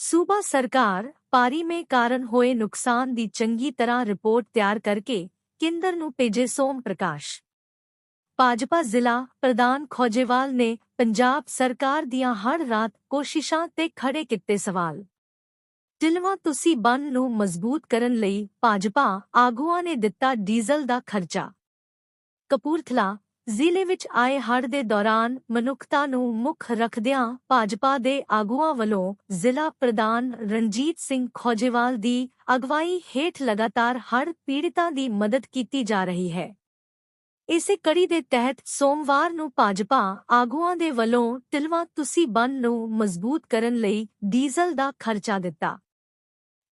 ਸੂਬਾ ਸਰਕਾਰ ਪਾਰੀ ਮੇ ਕਾਰਨ ਹੋਏ ਨੁਕਸਾਨ ਦੀ ਚੰਗੀ ਤਰ੍ਹਾਂ ਰਿਪੋਰਟ ਤਿਆਰ ਕਰਕੇ ਕੇਂਦਰ ਨੂੰ ਭੇਜੇ ਸੋਮ ਪ੍ਰਕਾਸ਼। ਭਾਜਪਾ ਜ਼ਿਲ੍ਹਾ ਪ੍ਰਧਾਨ ਖੋਜੇਵਾਲ ਨੇ ਪੰਜਾਬ ਸਰਕਾਰ ਦੀਆਂ ਹਰ ਰਾਤ ਕੋਸ਼ਿਸ਼ਾਂ ਤੇ ਖੜੇ ਕੀਤੇ ਸਵਾਲ। ਢਿਲਵਾਂ ਤੁਸੀਂ ਬੰਨ ਨੂੰ ਮਜ਼ਬੂਤ ਕਰਨ ਲਈ ਭਾਜਪਾ ਆਗੂਆਂ ਨੇ ਦਿੱਤਾ ਡੀਜ਼ਲ ਦਾ ਖਰਚਾ। ਕਪੂਰਥਲਾ ਜ਼ਿਲ੍ਹੇ ਵਿੱਚ ਆਏ ਹੜ੍ਹ ਦੇ ਦੌਰਾਨ ਮਨੁੱਖਤਾ ਨੂੰ ਮੁੱਖ ਰੱਖਦਿਆਂ ਭਾਜਪਾ ਦੇ ਆਗੂਆਂ ਵੱਲੋਂ ਜ਼ਿਲ੍ਹਾ ਪ੍ਰਧਾਨ ਰਣਜੀਤ ਸਿੰਘ ਖੋਜੇਵਾਲ ਦੀ ਅਗਵਾਈ ਹੇਠ ਲਗਾਤਾਰ ਹੜ੍ਹ ਪੀੜਤਾਂ ਦੀ ਮਦਦ ਕੀਤੀ ਜਾ ਰਹੀ ਹੈ। ਇਸੇ ਕੜੀ ਦੇ ਤਹਿਤ ਸੋਮਵਾਰ ਨੂੰ ਭਾਜਪਾ ਆਗੂਆਂ ਦੇ ਵੱਲੋਂ ਤਿਲਵਾ ਤੁਸੀਂ ਬੰਨ ਨੂੰ ਮਜ਼ਬੂਤ ਕਰਨ ਲਈ ਡੀਜ਼ਲ ਦਾ ਖਰਚਾ ਦਿੱਤਾ।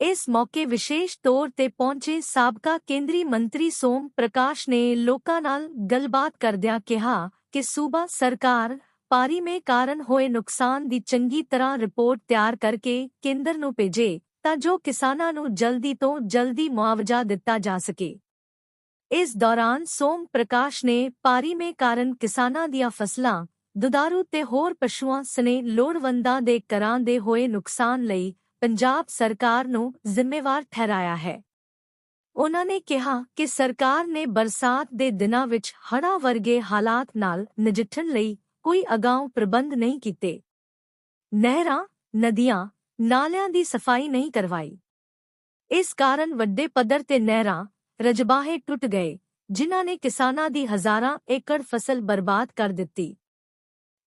ਇਸ ਮੌਕੇ ਵਿਸ਼ੇਸ਼ ਤੌਰ ਤੇ ਪਹੁੰਚੇ ਸਾਬਕਾ ਕੇਂਦਰੀ ਮੰਤਰੀ ਸੋਮ ਪ੍ਰਕਾਸ਼ ਨੇ ਲੋਕਾਂ ਨਾਲ ਗੱਲਬਾਤ ਕਰਦਿਆਂ ਕਿਹਾ ਕਿ ਸੂਬਾ ਸਰਕਾਰ ਪਾਰੀ ਮੇ ਕਾਰਨ ਹੋਏ ਨੁਕਸਾਨ ਦੀ ਚੰਗੀ ਤਰ੍ਹਾਂ ਰਿਪੋਰਟ ਤਿਆਰ ਕਰਕੇ ਕੇਂਦਰ ਨੂੰ ਭੇਜੇ ਤਾਂ ਜੋ ਕਿਸਾਨਾਂ ਨੂੰ ਜਲਦੀ ਤੋਂ ਜਲਦੀ ਮੁਆਵਜ਼ਾ ਦਿੱਤਾ ਜਾ ਸਕੇ। ਇਸ ਦੌਰਾਨ ਸੋਮ ਪ੍ਰਕਾਸ਼ ਨੇ ਪਾਰੀ ਮੇ ਕਾਰਨ ਕਿਸਾਨਾਂ ਦੀਆਂ ਫਸਲਾਂ ਦੁਦਾਰੂ ਤੇ ਹੋਰ ਪਸ਼ੂਆਂ ਸਨੇ ਲੋੜਵੰਦਾਂ ਦੇ ਘਰਾਂ ਦੇ ਹੋਏ ਨੁਕਸਾਨ ਲਈ ਪੰਜਾਬ ਸਰਕਾਰ ਨੂੰ ਜ਼ਿੰਮੇਵਾਰ ਠਹਿਰਾਇਆ ਹੈ। ਉਨ੍ਹਾਂ ਨੇ ਕਿਹਾ ਕਿ ਸਰਕਾਰ ਨੇ ਬਰਸਾਤ ਦੇ ਦਿਨਾਂ ਵਿੱਚ ਹੜ੍ਹਾਂ ਵਰਗੇ ਹਾਲਾਤ ਨਾਲ ਨਜਿੱਠਣ ਲਈ ਕੋਈ ਅਗਾਊਂ ਪ੍ਰਬੰਧ ਨਹੀਂ ਕੀਤੇ। ਨਹਿਰਾਂ, ਨਦੀਆਂ, ਨਾਲਿਆਂ ਦੀ ਸਫ਼ਾਈ ਨਹੀਂ ਕਰਵਾਈ। ਇਸ ਕਾਰਨ ਵੱਡੇ ਪੱਧਰ ਤੇ ਨਹਿਰਾਂ ਰਜਬਾਹੇ ਟੁੱਟ ਗਏ, ਜਿਨ੍ਹਾਂ ਨੇ ਕਿਸਾਨਾਂ ਦੀ ਹਜ਼ਾਰਾਂ ਏਕੜ ਫਸਲ ਬਰਬਾਦ ਕਰ ਦਿੱਤੀ।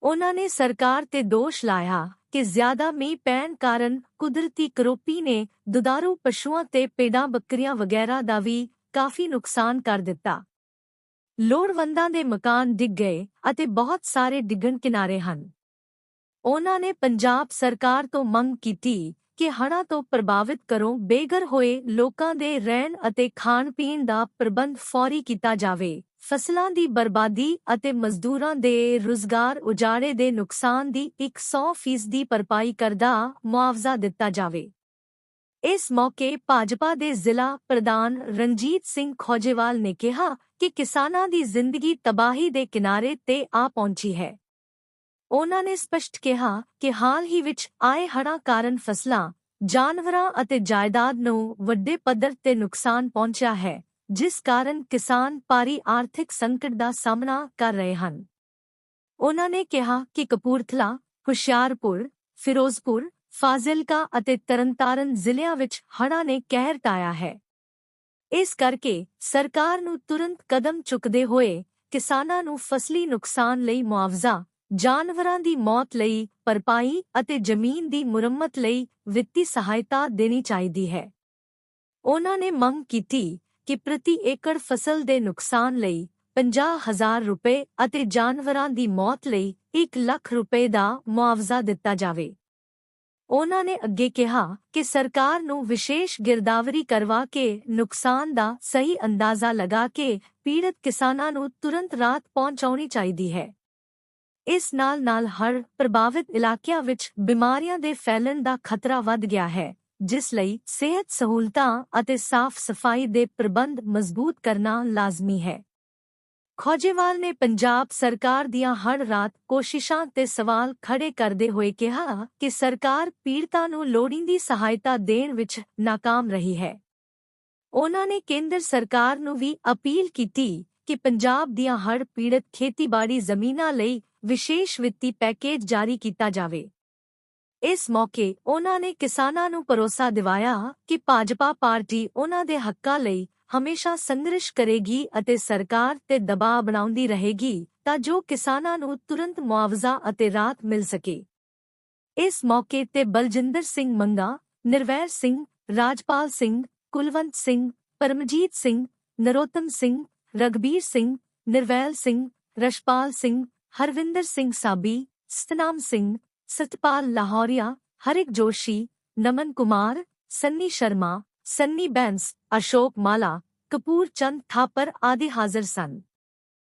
ਉਹਨਾਂ ਨੇ ਸਰਕਾਰ ਤੇ ਦੋਸ਼ ਲਾਇਆ ਕਿ ਜ਼ਿਆਦਾ ਮੀਂਹ ਪੈਣ ਕਾਰਨ ਕੁਦਰਤੀ ਕਰੋਪੀ ਨੇ ਦੁਦਾਰੂ ਪਸ਼ੂਆਂ ਤੇ ਪੇਡਾਂ ਬੱਕਰੀਆਂ ਵਗੈਰਾ ਦਾ ਵੀ ਕਾਫੀ ਨੁਕਸਾਨ ਕਰ ਦਿੱਤਾ। ਲੋੜਵੰਦਾਂ ਦੇ ਮਕਾਨ ਡਿੱਗ ਗਏ ਅਤੇ ਬਹੁਤ ਸਾਰੇ ਡਿੱਗਣ ਕਿਨਾਰੇ ਹਨ। ਉਹਨਾਂ ਨੇ ਪੰਜਾਬ ਸਰਕਾਰ ਤੋਂ ਮੰਗ ਕੀਤੀ ਕਿ ਹੜ੍ਹਾਂ ਤੋਂ ਪ੍ਰਭਾਵਿਤ ਕਰੋ ਬੇਘਰ ਹੋਏ ਲੋਕਾਂ ਦੇ ਰਹਿਣ ਅਤੇ ਖਾਣ ਪੀਣ ਦਾ ਪ੍ਰਬੰਧ ਫੌਰੀ ਕੀਤਾ ਜਾਵੇ। ਫਸਲਾਂ ਦੀ ਬਰਬਾਦੀ ਅਤੇ ਮਜ਼ਦੂਰਾਂ ਦੇ ਰੁਜ਼ਗਾਰ ਉਜਾੜੇ ਦੇ ਨੁਕਸਾਨ ਦੀ 100% ਦੀ ਭਰਪਾਈ ਕਰਦਾ ਮੁਆਵਜ਼ਾ ਦਿੱਤਾ ਜਾਵੇ। ਇਸ ਮੌਕੇ ਭਾਜਪਾ ਦੇ ਜ਼ਿਲ੍ਹਾ ਪ੍ਰਧਾਨ ਰਣਜੀਤ ਸਿੰਘ ਖੋਜੇਵਾਲ ਨੇ ਕਿਹਾ ਕਿ ਕਿਸਾਨਾਂ ਦੀ ਜ਼ਿੰਦਗੀ ਤਬਾਹੀ ਦੇ ਕਿਨਾਰੇ ਤੇ ਆ ਪਹੁੰਚੀ ਹੈ। ਉਹਨਾਂ ਨੇ ਸਪਸ਼ਟ ਕਿਹਾ ਕਿ ਹਾਲ ਹੀ ਵਿੱਚ ਆਏ ਹੜ੍ਹਾਂ ਕਾਰਨ ਫਸਲਾਂ, ਜਾਨਵਰਾਂ ਅਤੇ ਜਾਇਦਾਦ ਨੂੰ ਵੱਡੇ ਪੱਧਰ ਤੇ ਨੁਕਸਾਨ ਪਹੁੰਚਿਆ ਹੈ। ਜਿਸ ਕਾਰਨ ਕਿਸਾਨ ਪਾਰੀ ਆਰਥਿਕ ਸੰਕਟ ਦਾ ਸਾਹਮਣਾ ਕਰ ਰਹੇ ਹਨ। ਉਹਨਾਂ ਨੇ ਕਿਹਾ ਕਿ ਕਪੂਰਥਲਾ, ਹੁਸ਼ਿਆਰਪੁਰ, ਫਿਰੋਜ਼ਪੁਰ, ਫਾਜ਼ਿਲਕਾ ਅਤੇ ਤਰਨਤਾਰਨ ਜ਼ਿਲ੍ਹਿਆਂ ਵਿੱਚ ਹੜ੍ਹਾਂ ਨੇ ਕਹਿਰ ਟਾਇਆ ਹੈ। ਇਸ ਕਰਕੇ ਸਰਕਾਰ ਨੂੰ ਤੁਰੰਤ ਕਦਮ ਚੁੱਕਦੇ ਹੋਏ ਕਿਸਾਨਾਂ ਨੂੰ ਫਸਲੀ ਨੁਕਸਾਨ ਲਈ ਮੁਆਵਜ਼ਾ, ਜਾਨਵਰਾਂ ਦੀ ਮੌਤ ਲਈ ਭਰਪਾਈ ਅਤੇ ਜ਼ਮੀਨ ਦੀ ਮੁਰੰਮਤ ਲਈ ਵਿੱਤੀ ਸਹਾਇਤਾ ਦੇਣੀ ਚਾਹੀਦੀ ਹੈ। ਉਹਨਾਂ ਨੇ ਮੰਗ ਕੀਤੀ ਕਿ ਪ੍ਰਤੀ ਏਕੜ ਫਸਲ ਦੇ ਨੁਕਸਾਨ ਲਈ 50000 ਰੁਪਏ ਅਤੇ ਜਾਨਵਰਾਂ ਦੀ ਮੌਤ ਲਈ 1 ਲੱਖ ਰੁਪਏ ਦਾ ਮੁਆਵਜ਼ਾ ਦਿੱਤਾ ਜਾਵੇ। ਉਹਨਾਂ ਨੇ ਅੱਗੇ ਕਿਹਾ ਕਿ ਸਰਕਾਰ ਨੂੰ ਵਿਸ਼ੇਸ਼ ਗਿਰਦਾਵਰੀ ਕਰਵਾ ਕੇ ਨੁਕਸਾਨ ਦਾ ਸਹੀ ਅੰਦਾਜ਼ਾ ਲਗਾ ਕੇ ਪੀੜਤ ਕਿਸਾਨਾਂ ਨੂੰ ਤੁਰੰਤ ਰਾਤ ਪਹੁੰਚਾਉਣੀ ਚਾਹੀਦੀ ਹੈ। ਇਸ ਨਾਲ ਨਾਲ ਹਰ ਪ੍ਰਭਾਵਿਤ ਇਲਾਕਿਆਂ ਵਿੱਚ ਬਿਮਾਰੀਆਂ ਦੇ ਫੈਲਣ ਦਾ ਖਤਰਾ ਵੱਧ ਗਿਆ ਹੈ। ਜਿਸ ਲਈ ਸਿਹਤ ਸਹੂਲਤਾਂ ਅਤੇ ਸਾਫ਼ ਸਫ਼ਾਈ ਦੇ ਪ੍ਰਬੰਧ ਮਜ਼ਬੂਤ ਕਰਨਾ ਲਾਜ਼ਮੀ ਹੈ। ਖੋਜੇਵਾਲ ਨੇ ਪੰਜਾਬ ਸਰਕਾਰ ਦੀਆਂ ਹਰ ਰਾਤ ਕੋਸ਼ਿਸ਼ਾਂ ਤੇ ਸਵਾਲ ਖੜੇ ਕਰਦੇ ਹੋਏ ਕਿਹਾ ਕਿ ਸਰਕਾਰ ਪੀੜਤਾਂ ਨੂੰ ਲੋੜੀਂਦੀ ਸਹਾਇਤਾ ਦੇਣ ਵਿੱਚ ناکਾਮ ਰਹੀ ਹੈ। ਉਹਨਾਂ ਨੇ ਕੇਂਦਰ ਸਰਕਾਰ ਨੂੰ ਵੀ ਅਪੀਲ ਕੀਤੀ ਕਿ ਪੰਜਾਬ ਦੀਆਂ ਹੜ ਪੀੜਤ ਖੇਤੀਬਾੜੀ ਜ਼ਮੀਨਾਂ ਲਈ ਵਿਸ਼ੇਸ਼ ਵਿੱਤੀ ਪੈਕੇਜ ਜਾਰੀ ਕੀਤਾ ਜਾਵੇ। ਇਸ ਮੌਕੇ ਉਹਨਾਂ ਨੇ ਕਿਸਾਨਾਂ ਨੂੰ ਭਰੋਸਾ ਦਿਵਾਇਆ ਕਿ ਭਾਜਪਾ ਪਾਰਟੀ ਉਹਨਾਂ ਦੇ ਹੱਕਾਂ ਲਈ ਹਮੇਸ਼ਾ ਸੰਘਰਸ਼ ਕਰੇਗੀ ਅਤੇ ਸਰਕਾਰ ਤੇ ਦਬਾਅ ਬਣਾਉਂਦੀ ਰਹੇਗੀ ਤਾਂ ਜੋ ਕਿਸਾਨਾਂ ਨੂੰ ਤੁਰੰਤ ਮੁਆਵਜ਼ਾ ਅਤੇ ਰਾਹਤ ਮਿਲ ਸਕੇ। ਇਸ ਮੌਕੇ ਤੇ ਬਲਜਿੰਦਰ ਸਿੰਘ ਮੰਗਾ, ਨਿਰਵੈਰ ਸਿੰਘ, ਰਾਜਪਾਲ ਸਿੰਘ, ਕੁਲਵੰਤ ਸਿੰਘ, ਪਰਮਜੀਤ ਸਿੰਘ, ਨਰੋਤਮ ਸਿੰਘ ਰਗਬੀਰ ਸਿੰਘ, ਨਿਰਵੈਲ ਸਿੰਘ ਰਸ਼ਪਾਲ ਸਿੰਘ, ਹਰਵਿੰਦਰ ਸਿੰਘ ਸਾਬੀ, ਸਤਨਾਮ ਸਿੰਘ ਸਤਪਾਲ ਲਾਹੌਰੀਆ, ਹਰਿਕ ਜੋਸ਼ੀ, ਨਮਨ ਕੁਮਾਰ, ਸੰਨੀ ਸ਼ਰਮਾ, ਸੰਨੀ ਬੈਂਸ, ਅਸ਼ੋਕ ਮਾਲਾ ਕਪੂਰ ਚੰਦ ਥਾਪਰ ਆਦਿ ਹਾਜ਼ਰ ਸਨ।